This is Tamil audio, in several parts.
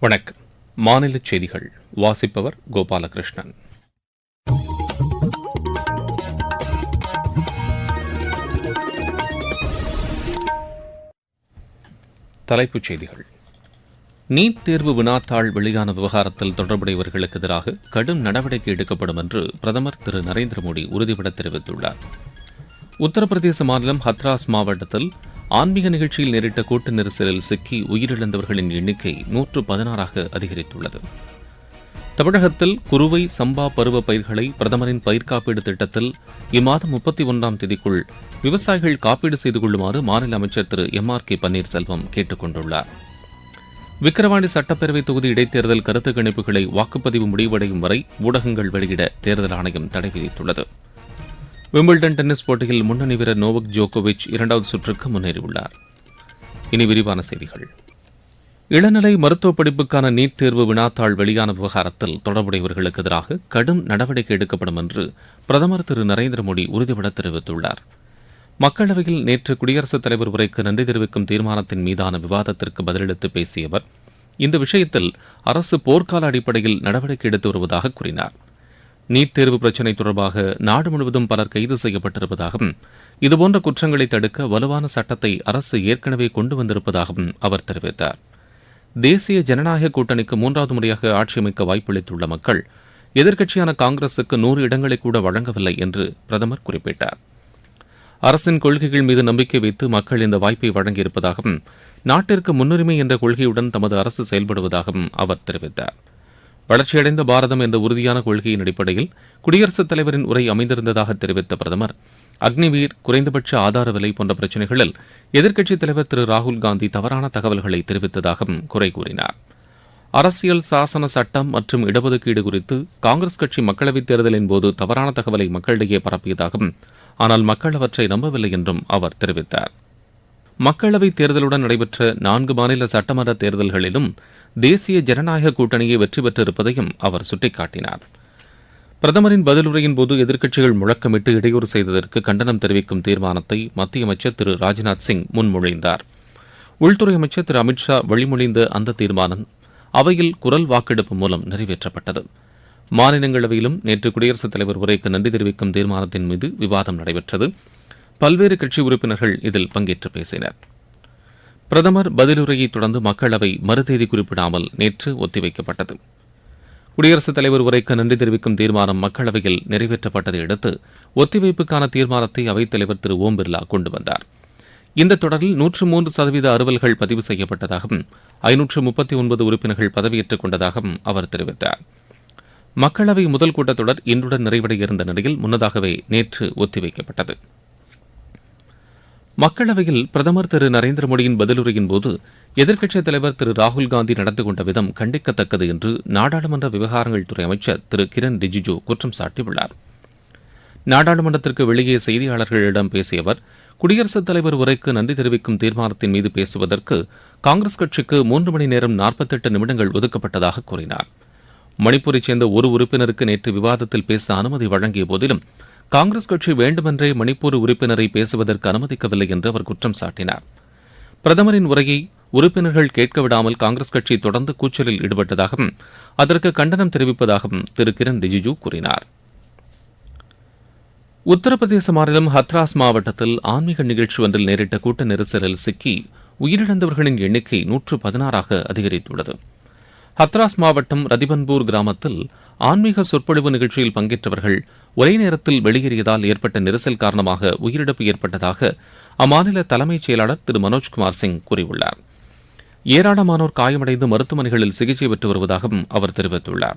வணக்கம். மாநில செய்திகள். வாசிப்பவர் கோபாலகிருஷ்ணன். தலைப்புச் செய்திகள். நீட் தேர்வு வினாத்தாள் வெளியான விவகாரத்தில் தொடர்புடையவர்களுக்கு எதிராக கடும் நடவடிக்கை எடுக்கப்படும் என்று பிரதமர் திரு நரேந்திர மோடி உறுதிபட தெரிவித்துள்ளார். உத்தரப்பிரதேச மாநிலம் ஹத்ராஸ் மாவட்டத்தில் ஆன்மீக நிகழ்ச்சியில் நேரிட்ட கூட்ட நெரிசலில் சிக்கி உயிரிழந்தவர்களின் எண்ணிக்கை நூற்று பதினாறாக அதிகரித்துள்ளது. தமிழகத்தில் குறுவை சம்பா பருவ பயிர்களை பிரதமரின் பயிர் காப்பீடு திட்டத்தில் இம்மாதம் முப்பத்தி ஒன்றாம் தேதிக்குள் விவசாயிகள் காப்பீடு செய்து கொள்ளுமாறு மாநில அமைச்சர் Thiru M R K Panneerselvam கேட்டுக் கொண்டுள்ளார். விக்கிரவாண்டி சட்டப்பேரவை தொகுதி இடைத்தேர்தல் கருத்து கணிப்புகளை வாக்குப்பதிவு முடிவடையும் வரை ஊடகங்கள் வெளியிட தேர்தல் ஆணையம் தடை விதித்துள்ளது. விம்பிள்டன் டென்னிஸ் போட்டியில் முன்னணி வீரர் நோவக் ஜோகோவிச் இரண்டாவது சுற்றுக்கு முன்னேறியுள்ளார். இனி விரிவான செய்திகள். இளநிலை மருத்துவ படிப்புக்கான நீட் தேர்வு வினாத்தாள் வெளியான விவகாரத்தில் தொடர்புடையவர்களுக்கு எதிராக கடும் நடவடிக்கை எடுக்கப்படும் என்று பிரதமர் திரு நரேந்திர மோடி உறுதிபட தெரிவித்துள்ளார். மக்களவையில் நேற்று குடியரசுத் தலைவர் உரைக்கு நன்றி தெரிவிக்கும் தீர்மானத்தின் மீதான விவாதத்திற்கு பதிலளித்து பேசிய அவர் இந்த விஷயத்தில் அரசு போர்க்கால அடிப்படையில் நடவடிக்கை எடுத்து வருவதாக கூறினார். நீட் தேர்வு பிரச்சினை தொடர்பாக நாடு முழுவதும் பலர் கைது செய்யப்பட்டிருப்பதாகவும் இதுபோன்ற குற்றங்களை தடுக்க வலுவான சட்டத்தை அரசு ஏற்கனவே கொண்டு வந்திருப்பதாகவும் அவர் தெரிவித்தார். தேசிய ஜனநாயக கூட்டணிக்கு மூன்றாவது முறையாக ஆட்சி அமைக்க வாய்ப்பளித்துள்ள மக்கள் எதிர்க்கட்சியான காங்கிரசுக்கு நூறு இடங்களை கூட வழங்கவில்லை என்று பிரதமர் குறிப்பிட்டார். அரசின் கொள்கைகள் மீது நம்பிக்கை வைத்து மக்கள் இந்த வாய்ப்பை வழங்கியிருப்பதாகவும் நாட்டிற்கு முன்னுரிமை என்ற கொள்கையுடன் தமது அரசு செயல்படுவதாகவும் அவர் தெரிவித்தார். வளர்ச்சியடைந்த பாரதம் என்ற உறுதியான கொள்கையின் அடிப்படையில் குடியரசுத் தலைவரின் உரை அமைந்திருந்ததாக தெரிவித்த பிரதமர் அக்னிவீர் குறைந்தபட்ச ஆதார விலை போன்ற பிரச்சினைகளில் எதிர்க்கட்சித் தலைவர் திரு ராகுல் காந்தி தவறான தகவல்களை தெரிவித்ததாகவும் குறை கூறினார். அரசியல் சாசன சட்டம் மற்றும் இடஒதுக்கீடு குறித்து காங்கிரஸ் கட்சி மக்களவைத் தேர்தலின் போது தவறான தகவலை மக்களிடையே பரப்பியதாகவும் ஆனால் மக்கள் அவற்றை நம்பவில்லை என்றும் அவர் தெரிவித்தார். மக்களவைத் தேர்தலுடன் நடைபெற்ற நான்கு மாநில சட்டமன்ற தேர்தல்களிலும் தேசிய ஜனநாயக கூட்டணியை வெற்றி பெற்றிருப்பதையும் அவர் சுட்டிக்காட்டினார். பிரதமரின் பதிலுரையின் போது எதிர்க்கட்சிகள் முழக்கமிட்டு இடையூறு செய்ததற்கு கண்டனம் தெரிவிக்கும் தீர்மானத்தை மத்திய அமைச்சர் திரு ராஜ்நாத் சிங் முன்மொழிந்தார். உள்துறை அமைச்சர் திரு அமித்ஷா வழிமொழிந்த அந்த தீர்மானம் அவையில் குரல் வாக்கெடுப்பு மூலம் நிறைவேற்றப்பட்டது. மாநிலங்களவையிலும் நேற்று குடியரசுத் தலைவர் உரைக்கு நன்றி தெரிவிக்கும் தீர்மானத்தின் மீது விவாதம் நடைபெற்றது. பல்வேறு கட்சி உறுப்பினர்கள் இதில் பங்கேற்று பேசினர். பிரதமர் பதிலுரையை தொடர்ந்து மக்களவை மறுதேதி குறிப்பிடாமல் நேற்று ஒத்திவைக்கப்பட்டது. குடியரசுத் தலைவர் உரைக்கு நன்றி தெரிவிக்கும் தீர்மானம் மக்களவையில் நிறைவேற்றப்பட்டதை அடுத்து ஒத்திவைப்புக்கான தீர்மானத்தை அவைத்தலைவர் திரு ஓம் பிர்லா கொண்டு வந்தார். இந்த தொடரில் நூற்று மூன்று சதவீத அறுவல்கள் பதிவு செய்யப்பட்டதாகவும் ஐநூற்று முப்பத்தி ஒன்பது உறுப்பினர்கள் பதவியேற்றுக் கொண்டதாகவும் அவர் தெரிவித்தார். மக்களவை முதல் கூட்டத்தொடர் இன்றுடன் நிறைவடைய இருந்த நிலையில் முன்னதாகவே நேற்று ஒத்திவைக்கப்பட்டது. மக்களவையில் பிரதமர் திரு நரேந்திர மோடியின் பதிலுரையின் போது எதிர்க்கட்சித் தலைவர் திரு ராகுல் காந்தி நடந்து கொண்ட விதம் கண்டிக்கத்தக்கது என்று நாடாளுமன்ற விவகாரங்கள் துறை அமைச்சர் திரு கிரண் ரிஜிஜு குற்றம் சாட்டியுள்ளார். நாடாளுமன்றத்திற்கு வெளியே செய்தியாளர்களிடம் பேசிய அவர் குடியரசுத் தலைவர் உரைக்கு நன்றி தெரிவிக்கும் தீர்மானத்தின் மீது பேசுவதற்கு காங்கிரஸ் கட்சிக்கு மூன்று மணி நேரம் நாற்பத்தெட்டு நிமிடங்கள் ஒதுக்கப்பட்டதாக கூறினார். மணிப்பூரைச் சேர்ந்த ஒரு உறுப்பினருக்கு நேற்று விவாதத்தில் பேச அனுமதி வழங்கிய போதிலும் காங்கிரஸ் கட்சி வேண்டுமென்றே மணிப்பூர் உறுப்பினரை பேசுவதற்கு அனுமதிக்கவில்லை என்று அவர் குற்றம் சாட்டினார். பிரதமரின் உரையை உறுப்பினர்கள் கேட்க விடாமல் காங்கிரஸ் கட்சி தொடர்ந்து கூச்சலில் ஈடுபட்டதாகவும் அதற்கு கண்டனம் தெரிவிப்பதாகவும் திரு. கிரண் ரிஜிஜு கூறினார். உத்தரப்பிரதேச மாநிலம் ஹத்ராஸ் மாவட்டத்தில் ஆன்மீக நிகழ்ச்சி ஒன்றில் நேரிட்ட கூட்ட நெரிசலில் சிக்கி உயிரிழந்தவர்களின் எண்ணிக்கை நூற்று பதினாறாக அதிகரித்துள்ளது. ஹத்ராஸ் மாவட்டம் ரதிபன்பூர் கிராமத்தில் ஆன்மீக சொற்பொழிவு நிகழ்ச்சியில் பங்கேற்றவர்கள் ஒரே நேரத்தில் வெளியேறியதால் ஏற்பட்ட நெரிசல் காரணமாக உயிரிழப்பு ஏற்பட்டதாக அம்மாநில தலைமைச் செயலாளர் திரு. மனோஜ்குமார் சிங் கூறியுள்ளார். ஏராளமானோர் காயமடைந்து மருத்துவமனைகளில் சிகிச்சை பெற்று வருவதாகவும் அவர் தெரிவித்துள்ளார்.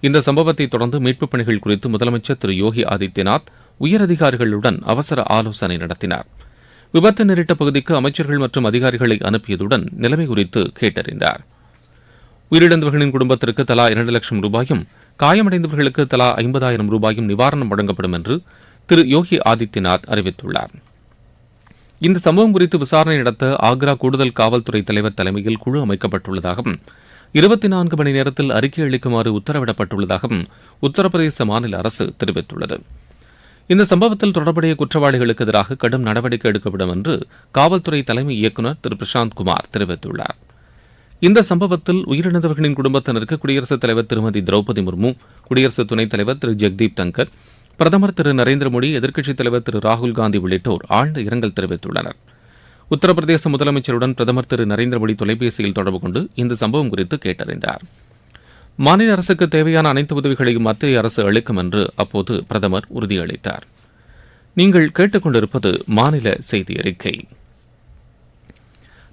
இந்த சம்பவத்தை தொடர்ந்து மீட்புப் பணிகள் குறித்து முதலமைச்சர் திரு. யோகி ஆதித்யநாத் உயரதிகாரிகளுடன் அவசர ஆலோசனை நடத்தினார். விபத்து நேரிட்ட பகுதிக்கு அமைச்சர்கள் மற்றும் அதிகாரிகளை அனுப்பியதுடன் நிலைமை குறித்து கேட்டறிந்தார். உயிரிழந்தவர்களின் குடும்பத்திற்கு தலா இரண்டு லட்சம் ரூபாயும் காயமடைந்தவர்களுக்கு தலா ஐம்பதாயிரம் ரூபாயும் நிவாரணம் வழங்கப்படும் என்று திரு யோகி ஆதித்யநாத் அறிவித்துள்ளார். இந்த சம்பவம் குறித்து விசாரணை நடத்த ஆக்ரா கூடுதல் காவல்துறை தலைவர் தலைமையில் குழு அமைக்கப்பட்டுள்ளதாகவும் இருபத்தி நான்கு மணி நேரத்தில் அறிக்கை அளிக்குமாறு உத்தரவிடப்பட்டுள்ளதாகவும் உத்தரப்பிரதேச மாநில அரசு தெரிவித்துள்ளது. இந்த சம்பவத்தில் தொடர்புடைய குற்றவாளிகளுக்கு எதிராக கடும் நடவடிக்கை எடுக்கப்படும் என்று காவல்துறை தலைமை இயக்குநர் திரு பிரசாந்த் குமார் தெரிவித்துள்ளார். இந்த சம்பவத்தில் உயிரிழந்தவர்களின் குடும்பத்தினருக்கு குடியரசுத் தலைவர் திருமதி திரௌபதி முர்மு குடியரசு துணைத் தலைவர் திரு ஜெக்தீப் தங்கர் பிரதமர் திரு நரேந்திர மோடி எதிர்க்கட்சித் தலைவர் திரு ராகுல் காந்தி உள்ளிட்டோர் ஆழ்ந்த இரங்கல் தெரிவித்துள்ளனர். உத்தரப்பிரதேச முதலமைச்சருடன் பிரதமர் திரு நரேந்திர மோடி தொலைபேசியில் தொடர்பு கொண்டு இந்த சம்பவம் குறித்து கேட்டறிந்தார். மாநில அரசுக்கு தேவையான அனைத்து உதவிகளையும் மத்திய அரசு அளிக்கும் என்று அப்போது பிரதமர் உறுதியளித்தார். நீங்கள் கேட்டுக்கொண்டிருப்பது மாநில செய்தி அறிக்கை.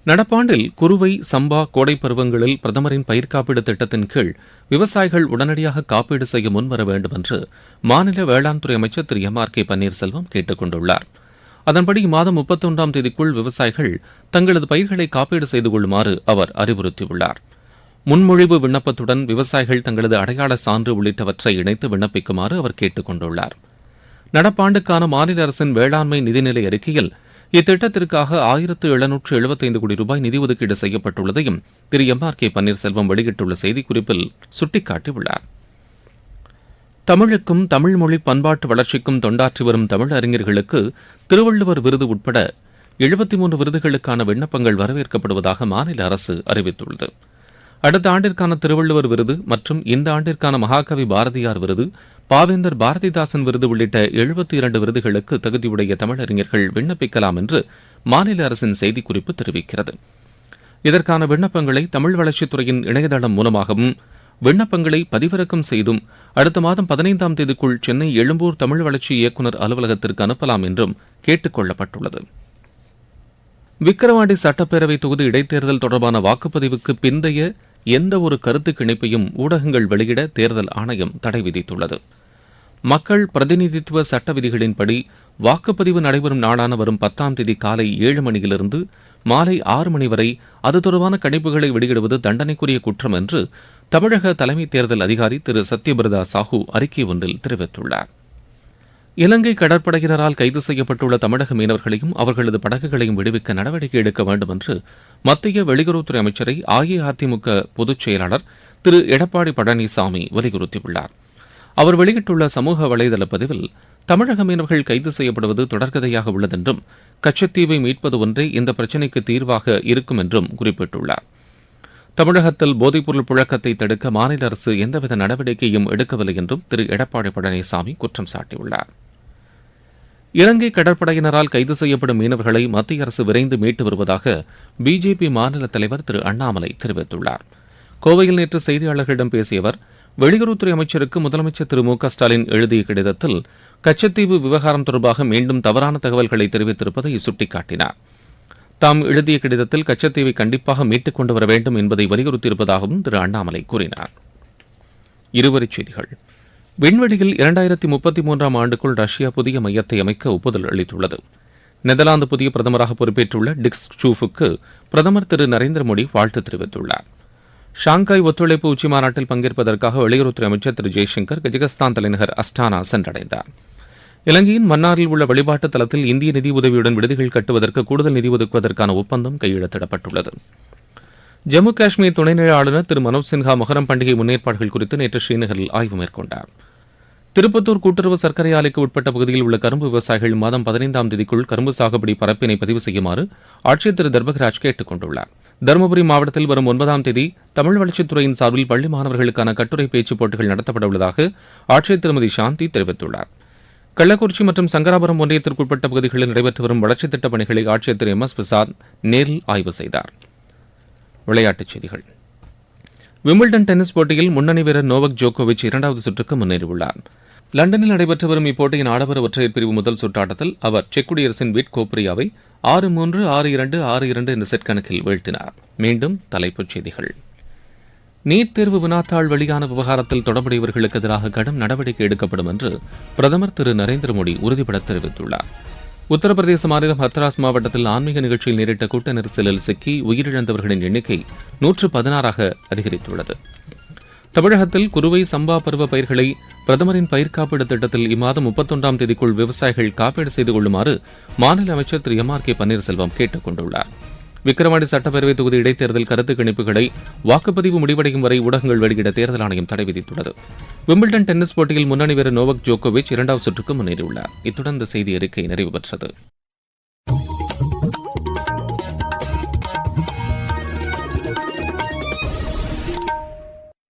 நடப்பாண்டில் குறுவை சம்பா கோடை பருவங்களில் பிரதமரின் பயிர் காப்பீடு திட்டத்தின் கீழ் விவசாயிகள் உடனடியாக காப்பீடு செய்ய முன்வர வேண்டும் என்று மாநில வேளாண் துறை அமைச்சர் Thiru M R K Panneerselvam கேட்டுக் கொண்டுள்ளார். அதன்படி இம்மாதம் முப்பத்தொன்றாம் தேதிக்குள் விவசாயிகள் தங்களது பயிர்களை காப்பீடு செய்து கொள்ளுமாறு அவர் அறிவுறுத்தியுள்ளார். முன்மொழிவு விண்ணப்பத்துடன் விவசாயிகள் தங்களது அடையாள சான்று உள்ளிட்டவற்றை இணைத்து விண்ணப்பிக்குமாறு அவர் கேட்டுக் கொண்டுள்ளார். நடப்பாண்டுக்கான மாநில அரசின் வேளாண்மை நிதிநிலை அறிக்கையில் இத்திட்டத்திற்காக ஆயிரத்து எழுநூற்று எழுபத்தைந்து கோடி ரூபாய் நிதி ஒதுக்கீடு செய்யப்பட்டுள்ளதையும் Thiru M R K Panneerselvam வெளியிட்டுள்ள செய்திக்குறிப்பில் சுட்டிக்காட்டியுள்ளார். தமிழுக்கும் தமிழ் மொழி பண்பாட்டு வளர்ச்சிக்கும் தொண்டாற்றி வரும் தமிழ் அறிஞர்களுக்கு திருவள்ளுவர் விருது உட்பட எழுபத்தி மூன்று விருதுகளுக்கான விண்ணப்பங்கள் வரவேற்கப்படுவதாக மாநில அரசு அறிவித்துள்ளது. அடுத்த ஆண்டிற்கான திருவள்ளுவர் விருது மற்றும் இந்த ஆண்டிற்கான மகாகவி பாரதியார் விருது பாவேந்தர் பாரதிதாசன் விருது உள்ளிட்ட எழுபத்தி இரண்டு விருதுகளுக்கு தகுதியுடைய தமிழறிஞர்கள் விண்ணப்பிக்கலாம் என்று மாநில அரசின் செய்திக்குறிப்பு தெரிவிக்கிறது. இதற்கான விண்ணப்பங்களை தமிழ் வளர்ச்சித்துறையின் இணையதளம் மூலமாகவும் விண்ணப்பங்களை பதிவிறக்கம் செய்தும் அடுத்த மாதம் பதினைந்தாம் தேதிக்குள் சென்னை எழும்பூர் தமிழ் வளர்ச்சி இயக்குநர் அலுவலகத்திற்கு அனுப்பலாம் என்றும் கேட்டுக் கொள்ளப்பட்டுள்ளது. விக்கிரவாண்டி சட்டப்பேரவை தொகுதி இடைத்தேர்தல் தொடர்பான வாக்குப்பதிவுக்கு பிந்தைய எந்த ஒரு கருத்து கணிப்பையும் ஊடகங்கள் வெளியிட தேர்தல் ஆணையம் தடை விதித்துள்ளது. மக்கள் பிரதிநிதித்துவ சட்ட விதிகளின்படி வாக்குப்பதிவு நடைபெறும் நாளான வரும் பத்தாம் தேதி காலை ஏழு மணியிலிருந்து மாலை ஆறு மணி வரை அது தொடர்பான கணிப்புகளை வெளியிடுவது தண்டனைக்குரிய குற்றம் என்று தமிழக தலைமை தேர்தல் அதிகாரி திரு. சத்யபிரதா சாஹூ அறிக்கை ஒன்றில் தெரிவித்துள்ளார். இலங்கை கடற்படையினரால் கைது செய்யப்பட்டுள்ள தமிழக மீனவர்களையும் அவர்களது படகுகளையும் விடுவிக்க நடவடிக்கை எடுக்க வேண்டும் என்று மத்திய வெளியுறவுத்துறை அமைச்சரை அஇஅதிமுக பொதுச் செயலாளர் திரு எடப்பாடி பழனிசாமி வலியுறுத்தியுள்ளார். அவர் வெளியிட்டுள்ள சமூக வலைதள பதிவில் தமிழக மீனவர்கள் கைது செய்யப்படுவது தொடர்கதையாக உள்ளதென்றும் கச்சத்தீவை மீட்பது ஒன்றே இந்த பிரச்சினைக்கு தீர்வாக இருக்கும் என்றும் குறிப்பிட்டுள்ளார். தமிழகத்தில் போதைப்பொருள் புழக்கத்தை தடுக்க மாநில அரசு எந்தவித நடவடிக்கையும் எடுக்கவில்லை என்றும் திரு எடப்பாடி பழனிசாமி குற்றம் சாட்டியுள்ளார். இலங்கை கடற்படையினரால் கைது செய்யப்படும் மீனவர்களை மத்திய அரசு விரைந்து மீட்டு வருவதாக பிஜேபி மாநில தலைவர் திரு அண்ணாமலை தெரிவித்துள்ளார். கோவையில் நேற்று செய்தியாளர்களிடம் பேசிய அவர் வெளியுறவுத்துறை அமைச்சருக்கு முதலமைச்சர் திரு மு க ஸ்டாலின் எழுதிய கடிதத்தில் கச்சத்தீவு விவகாரம் தொடர்பாக மீண்டும் தவறான தகவல்களை தெரிவித்திருப்பதை சுட்டிக்காட்டினார். தாம் எழுதிய கடிதத்தில் கச்சத்தீவை கண்டிப்பாக மீட்டுக் கொண்டு வர வேண்டும் என்பதை வலியுறுத்தியிருப்பதாகவும் திரு அண்ணாமலை கூறினார். இருவரிச் செய்திகள். விண்வெளியில் இரண்டாயிரத்தி முப்பத்தி மூன்றாம் ஆண்டுக்குள் ரஷ்யா புதிய மையத்தை அமைக்க ஒப்புதல் அளித்துள்ளது. நெதர்லாந்து புதிய பிரதமராக பொறுப்பேற்றுள்ள டிக்ஸ் ஷூஃபுக்கு பிரதமர் திரு நரேந்திர மோடி வாழ்த்து தெரிவித்துள்ளார். ஷாங்காய் ஒத்துழைப்பு உச்சிமாநாட்டில் பங்கேற்பதற்காக வெளியுறவுத்துறை அமைச்சர் திரு ஜெய்சங்கர் கஜகஸ்தான் தலைநகர் அஸ்டானா சென்றடைந்தார். இலங்கையின் மன்னாரில் உள்ள வழிபாட்டு தளத்தில் இந்திய நிதி உதவியுடன் விடுதிகள் கட்டுவதற்கு கூடுதல் நிதி ஒதுக்குவதற்கான ஒப்பந்தம் கையெழுத்திடப்பட்டுள்ளது. ஜம்மு காஷ்மீர் துணைநிலை ஆளுநர் திரு மனோஜ் சின்ஹா மொஹரம் பண்டிகை முன்னேற்பாடுகள் குறித்து நேற்று ஸ்ரீநகரில் ஆய்வு மேற்கொண்டார். திருப்பத்தூர் கூட்டுறவு சர்க்கரை ஆலைக்கு உட்பட்ட பகுதியில் உள்ள கரும்பு விவசாயிகள் மாதம் பதினைந்தாம் தேதிக்குள் கரும்பு சாகுபடி பரப்பினை பதிவு செய்யுமாறு ஆட்சியர் திரு தர்பகராஜ் கேட்டுக் கொண்டுள்ளார். தருமபுரி மாவட்டத்தில் வரும் ஒன்பதாம் தேதி தமிழ் வளர்ச்சித்துறையின் சார்பில் பள்ளி மாணவர்களுக்கான கட்டுரை பேச்சுப் போட்டிகள் நடத்தப்பட உள்ளதாக ஆட்சியர் திருமதி சாந்தி தெரிவித்துள்ளார். கள்ளக்குறிச்சி மற்றும் சங்கராபுரம் ஒன்றியத்திற்குட்பட்ட பகுதிகளில் நடைபெற்று வரும் வளர்ச்சித் திட்டப் பணிகளை ஆட்சியர் திரு எம். எஸ். பிரசாத் நேரில் ஆய்வு செய்தார். விளையாட்டுச் செய்திகள். விம்பிள்டன் டென்னிஸ் போட்டியில் முன்னணி வீரர் நோவக் ஜோகோவிச் இரண்டாவது சுற்றுக்கு முன்னேறியுள்ளார். லண்டனில் நடைபெற்று வரும் இப்போட்டியின் ஆடவர் ஒற்றையர் பிரிவு முதல் சுற்றாட்டத்தில் அவர் செக் குடியரசின் விட் கோப்ரியாவை ஆறு மூன்று ஆறு இரண்டு ஆறு இரண்டு என்ற செட் கணக்கில் வீழ்த்தினார். மீண்டும் தலைப்புச் செய்திகள். நீட் தேர்வு வினாத்தாள் வெளியான விவகாரத்தில் தொடர்புடையவர்களுக்கு எதிராக கடும் நடவடிக்கை எடுக்கப்படும் என்று பிரதமர் திரு நரேந்திர மோடி உறுதிபட தெரிவித்துள்ளார். உத்தரப்பிரதேச மாநிலம் ஹத்ராஸ் மாவட்டத்தில் ஆன்மீக நிகழ்ச்சியில் நேரிட்ட கூட்ட நெரிசலில் சிக்கி உயிரிழந்தவர்களின் எண்ணிக்கை நூற்று பதினாறாக அதிகரித்துள்ளது. தமிழகத்தில் குறுவை சம்பா பருவ பயிர்களை பிரதமரின் பயிர் காப்பீடு திட்டத்தில் இம்மாதம் முப்பத்தொன்றாம் தேதிக்குள் விவசாயிகள் காப்பீடு செய்து கொள்ளுமாறு மாநில அமைச்சர் Thiru M R K Panneerselvam கேட்டுக் கொண்டுள்ளார். விக்கிரவாண்டி சட்டப்பேரவை தொகுதி இடைத்தேர்தல் கருத்து கணிப்புகளை வாக்குப்பதிவு முடிவடையும் வரை ஊடகங்கள் வெளியிட தேர்தல் ஆணையம் தடை விதித்துள்ளது. விம்பிள்டன் டென்னிஸ் போட்டியில் முன்னணி வீரர் நோவக் ஜோகோவிச் இரண்டாவது சுற்றுக்கு முன்னேறியுள்ளார். இத்துடன் இந்த செய்தி அறிக்கை நிறைவு பெற்றது.